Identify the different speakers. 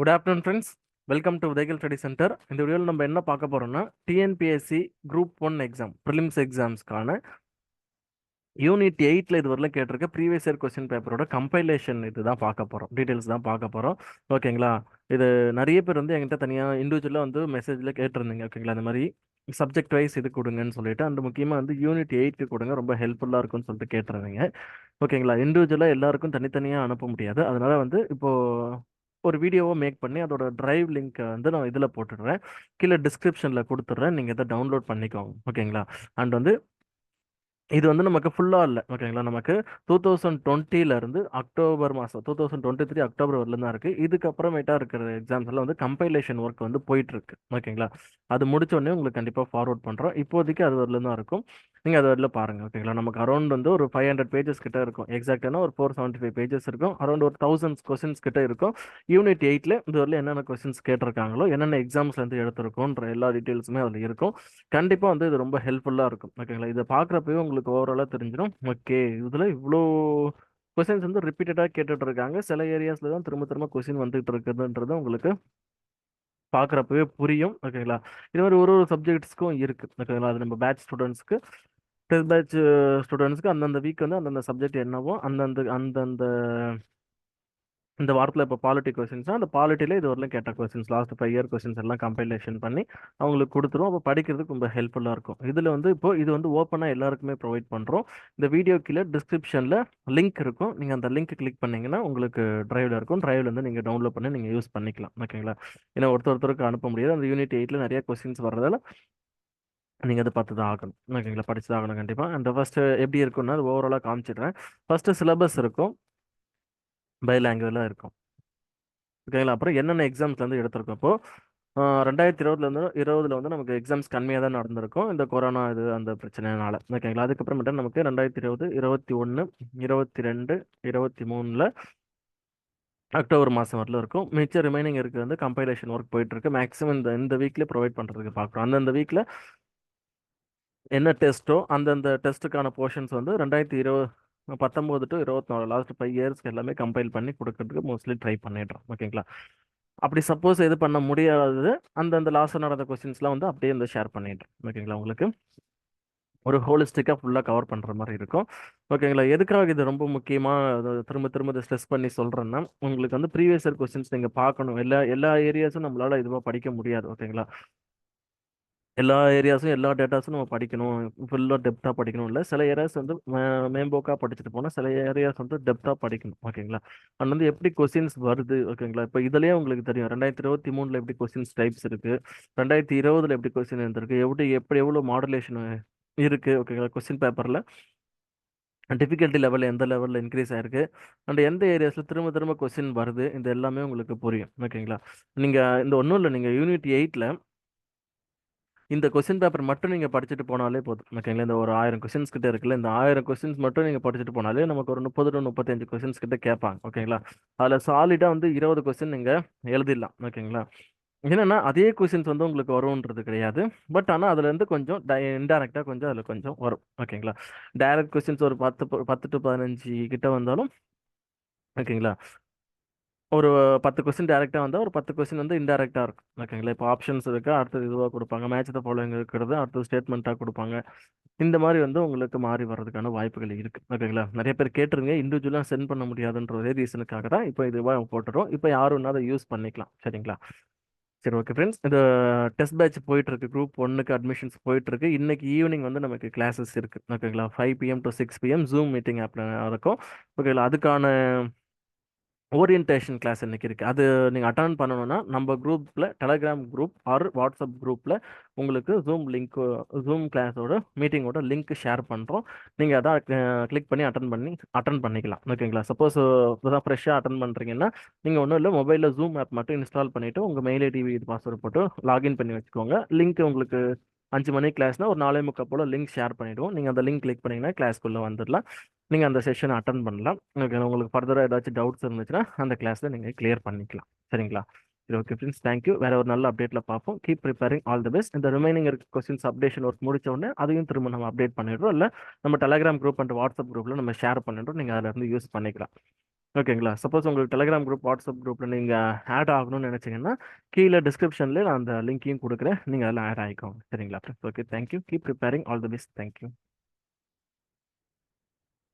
Speaker 1: Good afternoon friends welcome to Udayakal study centre இந்த வீடியோவில் நம்ம என்ன பார்க்க போகிறோம்னா TNPSC group one exam prelims எக்ஸாம்ஸ்க்கான unit எயிட்டில் இது வரலாம் கேட்டிருக்க ப்ரீவியஸ் இயர் கொஸ்டின் பேப்பரோட கம்பைலேஷன் இது தான் பார்க்க போகிறோம் டீட்டெயில்ஸ் தான் பார்க்க போகிறோம் ஓகேங்களா இது நிறைய பேர் வந்து எங்கிட்ட தனியாக இண்டிவிஜுவலாக வந்து மெசேஜில் கேட்டிருந்தீங்க. ஓகேங்களா இந்த மாதிரி சப்ஜெக்ட் வைஸ் இது கொடுங்கன்னு சொல்லிட்டு அந்த முக்கியமாக வந்து யூனிட் எயிட்க்கு கொடுங்க. ரொம்ப ஹெல்ப்ஃபுல்லாக இருக்கும்னு சொல்லிட்டு கேட்டிருந்தீங்க. ஓகேங்களா இண்டிவிஜுவலாக எல்லாருக்கும் தனித்தனியாக அனுப்ப முடியாது. அதனால் வந்து இப்போது ஒரு வீடியோவை மேக் பண்ணி அதோட டிரைவ் லிங்க்கை வந்து நான் இதில் போட்டுடுறேன். கீழே டிஸ்கிரிப்ஷனில் கொடுத்துட்றேன். நீங்கள் இதை டவுன்லோட் பண்ணிக்கோங்க. ஓகேங்களா? அண்ட் வந்து இது வந்து நமக்கு ஃபுல்லாக இல்லை ஓகேங்களா நமக்கு டூ தௌசண்ட் டுவெண்ட்டிலேருந்து அக்டோபர் மாதம் two thousand twenty three October வரலாம் தான் இருக்குது இதுக்கப்புறமேட்டா இருக்கிற எக்ஸாம்ஸ் எல்லாம் வந்து கம்பைலேஷன் ஒர்க் வந்து போயிட்டுருக்கு ஓகேங்களா அது முடிச்ச உடனே உங்களுக்கு கண்டிப்பாக ஃபார்வர்ட் பண்ணுறோம் இப்போதைக்கு அது வரல தான் இருக்கும். நீங்கள் அது வரல பாருங்கள் ஓகேங்களா நமக்கு அரௌண்ட் வந்து ஒரு ஃபைவ் ஹண்ட்ரட் பேஜஸ் கிட்ட இருக்கும். எக்ஸாக்டான ஒரு ஃபோர் செவன்ட்டி ஃபைவ் பேஜஸ் இருக்கும். அரௌண்ட் ஒரு தௌசண்ட் கொஸ்டின்ஸ் கிட்ட இருக்கும். யூனிட் எயிட்டில் இது வரல என்னென்ன கொஸ்டின்ஸ் கேட்டிருக்காங்களோ என்னென்ன எக்ஸாம்ஸ்லேருந்து எடுத்திருக்கோன்ற எல்லா டீட்டெயில்ஸுமே அதில் இருக்கும். கண்டிப்பாக வந்து இது ரொம்ப ஹெல்ப்ஃபுல்லாக இருக்கும் ஓகேங்களா இதை பார்க்குறப்பவே உங்களுக்கு ஓவராலாக தெரிஞ்சிடும் ஓகே இதில் இவ்வளோ கொஸ்டின்ஸ் வந்து ரிப்பீட்டடாக கேட்டுட்டு இருக்காங்க சில ஏரியாஸில் தான் திரும்ப திரும்ப கொஸ்டின் வந்துட்டு இருக்குதுன்றது உங்களுக்கு பார்க்குறப்பவே புரியும். ஓகேங்களா இது மாதிரி ஒரு ஒரு சப்ஜெக்ட்ஸ்க்கும் இருக்குது ஓகேங்களா அது நம்ம பேட்ச் ஸ்டூடெண்ட்ஸ்க்கு டென்த் பேட்ச் ஸ்டூடெண்ட்ஸ்க்கு அந்தந்த வீக் வந்து அந்தந்த சப்ஜெக்ட் என்னவோ அந்தந்த அந்தந்த இந்த வாரத்தில் இப்போ பாலிட்டி கொஸ்டின்ஸ் அந்த பாலிட்டியில் இது வரலாம் கேட்ட questions last five year questions எல்லாம் கம்பைலேஷன் பண்ணி அவங்களுக்கு கொடுத்துரும் அப்போ படிக்கிறதுக்கு ரொம்ப ஹெல்ப்ஃபுல்லாக இருக்கும். இதில் வந்து இப்போ இது வந்து ஓப்பனாக எல்லாருக்குமே ப்ரொவைட் பண்ணுறோம் இந்த வீடியோ கீழே டிஸ்கிரிப்ஷனில் லிங்க் இருக்கும். நீங்கள் அந்த லிங்க் கிளிக் பண்ணிங்கன்னா உங்களுக்கு ட்ரைவில் இருக்கும். ட்ரைவில் நீங்கள் டவுன்லோட் பண்ணி நீங்கள் யூஸ் பண்ணிக்கலாம். ஓகேங்களா ஏன்னா ஒருத்தர் ஒருத்தருக்கு அனுப்ப முடியாது. அந்த யூனிட் எயிட்டில் நிறைய கொஸ்டின்ஸ் வர்றதால நீங்கள் அதை பார்த்து தான் ஆகணும். ஓகேங்களா படிச்சு தான் ஆகணும் கண்டிப்பாக அந்த ஃபஸ்ட்டு எப்படி இருக்குன்னா அது ஓவராலாக காமிச்சிடுறேன். ஃபஸ்ட்டு சிலபஸ் இருக்கும். பை லாங்குவேஜில் இருக்கும் ஓகேங்களா அப்புறம் என்னென்ன எக்ஸாம்ஸ்லேருந்து எடுத்திருக்கோம்? இப்போது ரெண்டாயிரத்தி இருபதுலேருந்து இருபதுல வந்து நமக்கு எக்ஸாம்ஸ் கம்மியாக தான் நடந்திருக்கும். இந்த கொரோனா இது அந்த பிரச்சனைனால ஓகேங்களா அதுக்கப்புறமேட்டு நமக்கு ரெண்டாயிரத்தி இருபது இருபத்தி ஒன்று இருபத்தி ரெண்டு இருபத்தி மூணில் அக்டோபர் மாதம் வரல இருக்கும். மிச்சம் ரிமைனிங் இருக்குது வந்து கம்பைலேஷன் ஒர்க் போயிட்டுருக்கு. மேக்ஸிமம் இந்த இந்த வீக்லேயே ப்ரொவைட் பண்ணுறதுக்கு பார்க்குறோம் அந்தந்த வீக்கில் என்ன டெஸ்ட்டோ அந்தந்த டெஸ்ட்டுக்கான போர்ஷன்ஸ் வந்து ரெண்டாயிரத்தி இருபது பத்தொம்போது டு இருபத்தி லாஸ்ட் ஃபைவ் இயர்ஸ்க்கு எல்லாமே கம்பைல் பண்ணி கொடுக்கறதுக்கு மோஸ்ட்லி ட்ரை பண்ணிடுறோம் ஓகேங்களா அப்படி சப்போஸ் இது பண்ண முடியாதது அந்தந்த லாஸ்ட் நடந்த கொஸ்டின்ஸ்லாம் வந்து அப்படியே வந்து ஷேர் பண்ணிடுறோம். ஓகேங்களா உங்களுக்கு? ஒரு ஹோலிஸ்டிக்காக ஃபுல்லாக கவர் பண்ணுற மாதிரி இருக்கும். ஓகேங்களா எதுக்காக இது ரொம்ப முக்கியமாக திரும்ப திரும்ப இதை ஸ்ட்ரெஸ் பண்ணி சொல்கிறேன்னா உங்களுக்கு வந்து ப்ரீவியஸ் இயர் கொஸ்டின்ஸ் நீங்கள் பார்க்கணும். எல்லா எல்லா ஏரியாஸும் நம்மளால் இதுவாக படிக்க முடியாது. ஓகேங்களா எல்லா ஏரியாஸும் எல்லா டேட்டாஸும் நம்ம படிக்கணும். ஃபுல்லாக டெப்த்தாக படிக்கணும் இல்லை. சில ஏரியாஸ் வந்து மேம்போக்காக படிச்சுட்டு போனால் சில ஏரியாஸ் வந்து டெப்த்தாக படிக்கணும். ஓகேங்களா அண்ட் வந்து எப்படி கொஸ்டின்ஸ் வருது? ஓகேங்களா இப்போ இதுலேயே உங்களுக்கு தெரியும். ரெண்டாயிரத்தி இருபத்தி மூணில் எப்படி கொஸ்டின்ஸ் டைப்ஸ் இருக்குது ரெண்டாயிரத்தி இருபதில் எப்படி கொஸ்டின் இருந்திருக்கு எப்படி எப்படி எவ்வளோ மாடுலேஷன் இருக்குது ஓகேங்களா கொஸ்டின் பேப்பரில் டிஃபிகல்ட்டி லெவல் எந்த லெவலில் இன்க்ரீஸ் ஆயிருக்கு? அண்ட் எந்த ஏரியாஸில் திரும்ப திரும்ப கொஸ்டின் வருது? இந்த எல்லாமே உங்களுக்கு புரியும். ஓகேங்களா நீங்கள் இந்த ஒன்றும் இல்லை. நீங்கள் யூனிட் எயிட்டில் இந்த கொஸ்டின் பேப்பர் மட்டும் நீங்கள் படிச்சுட்டு போனாலே போதும். ஓகேங்களா இந்த ஒரு ஆயிரம் கொஸ்டின்ஸ் கிட்ட இருக்குல்ல இந்த ஆயிரம் கொஸ்டின்ஸ் மட்டும் நீங்கள் படிச்சுட்டு போனாலே நமக்கு ஒரு முப்பது டு முப்பத்தஞ்சு கொஸ்டின்ஸ் கிட்ட கேட்பாங்க. ஓகேங்களா அதில் சாலிடாக வந்து இருபது கொஸ்டின் நீங்கள் எழுதிடலாம். ஓகேங்களா என்னென்னா அதே கொஸ்டின்ஸ் வந்து உங்களுக்கு வரும்ன்றது கிடையாது. பட் ஆனால் அதுலேருந்து கொஞ்சம் டை இன்டெரக்டாக கொஞ்சம் அதில் கொஞ்சம் வரும். ஓகேங்களா டைரக்ட் கொஸ்டின்ஸ் ஒரு பத்து பத்து டு பதினஞ்சு கிட்ட வந்தாலும் ஓகேங்களா ஒரு பத்து கொஸ்டின் டேரெக்டாக வந்தால் ஒரு பத்து கொஸ்டின் வந்து இன்டெரக்டாக இருக்கும். ஓகேங்களா இப்போ ஆப்ஷன்ஸ் இருக்குது அடுத்தது இதுவாக கொடுப்பாங்க. மேட்ச் த ஃபாலோயிங் இருக்கிறது அடுத்தது ஸ்டேட்மெண்ட்டாக கொடுப்பாங்க. இந்த மாதிரி வந்து உங்களுக்கு மாறி வர்றதுக்கான வாய்ப்புகள் இருக்குது ஓகேங்களா நிறைய பேர் கேட்டுருங்க இண்டிவிஜுவலாக சென்ட் பண்ண முடியாதுன்ற ஒரே ரீசனுக்காக தான் இப்போ இதுவாக போட்டுறோம். இப்போ யாரும் அதை யூஸ் பண்ணிக்கலாம். சரிங்களா? சரி ஓகே ஃப்ரெண்ட்ஸ் இந்த டெஸ்ட் பேட்ச் போயிட்டுருக்கு குரூப் ஒன்னுக்கு அட்மிஷன்ஸ் போயிட்டுருக்கு இன்றைக்கி இன்னைக்கு ஈவினிங் வந்து நமக்கு கிளாஸஸ் இருக்குது ஓகேங்களா five PM to six PM Zoom meeting ஆப்பில் இருக்கும் ஓகேங்களா அதுக்கான ஓரியன்டேஷன் கிளாஸ் இன்னைக்கு இருக்குது அது நீங்கள் அட்டன் பண்ணணும்னா நம்ம குரூப்பில் டெலகிராம் குரூப் ஆர் வாட்ஸ்அப் குரூப்பில் உங்களுக்கு ஜூம் லிங்க் ஜூம் கிளாஸோட மீட்டிங்கோட லிங்க் ஷேர் பண்ணுறோம் நீங்கள் அதான் கிளிக் பண்ணி அட்டன் பண்ணி அட்டன் பண்ணிக்கலாம். ஓகேங்களா சப்போஸ் இப்போதான் ஃப்ரெஷ்ஷாக அட்டன் பண்ணுறீங்கன்னா நீங்கள் ஒன்றும் இல்லை மொபைலில் ஜூம் ஆப் மட்டும் இன்ஸ்டால் பண்ணிவிட்டு உங்கள் மெயில் ஐடி பாஸ்வேர்டு போட்டு லாகின் பண்ணி வச்சுக்கோங்க. லிங்க் உங்களுக்கு அஞ்சு மணி கிளாஸ்னால் ஒரு நாலே முக்கால் போல் லிங்க் ஷேர் பண்ணிவிடுவோம் நீங்கள் அந்த லிங்க் கிளிக் பண்ணிங்கன்னா கிளாஸ்க்குள்ளே வந்துடலாம். நீங்கள் அந்த செஷனை அட்டன் பண்ணலாம். ஓகே உங்களுக்கு ஃபர்தராக ஏதாச்சும் டவுட்ஸ் இருந்துச்சுன்னா அந்த கிளாஸில் நீங்கள் கிளியர் பண்ணிக்கலாம். சரிங்களா? சரி ஓகே ஃப்ரெண்ட்ஸ் தேங்க்யூ வேறு ஒரு நல்ல அப்டேட்டில் பார்ப்போம். Keep preparing all the best இந்த ரிமைனிங் இருக்க கொஸ்டின்ஸ் அப்டேஷன் ஒர்க் முடிச்ச உடனே அதையும் திரும்ப நம்ம அப்டேட் பண்ணிடுறோம். இல்லை நம்ம டெலகிராம் குரூப் அண்ட் வாட்ஸ்அப் குரூப்பில் நம்ம ஷேர் பண்ணிடுறோம். நீங்கள் அதில் இருந்து யூஸ் பண்ணிக்கலாம். ஓகேங்களா? சப்போஸ் உங்களுக்கு டெலிகிராம் குரூப் வாட்ஸ்அப் குரூப்பில் நீங்கள் ஆட் ஆகணும்னு நினச்சிங்கன்னா கீழே டிஸ்கிரிப்ஷனில் நான் அந்த லிங்க்கையும் கொடுக்குறேன். நீங்கள் அதில் ஆட் ஆகிக்கோங்க சரிங்களா okay thank you keep preparing all the best thank you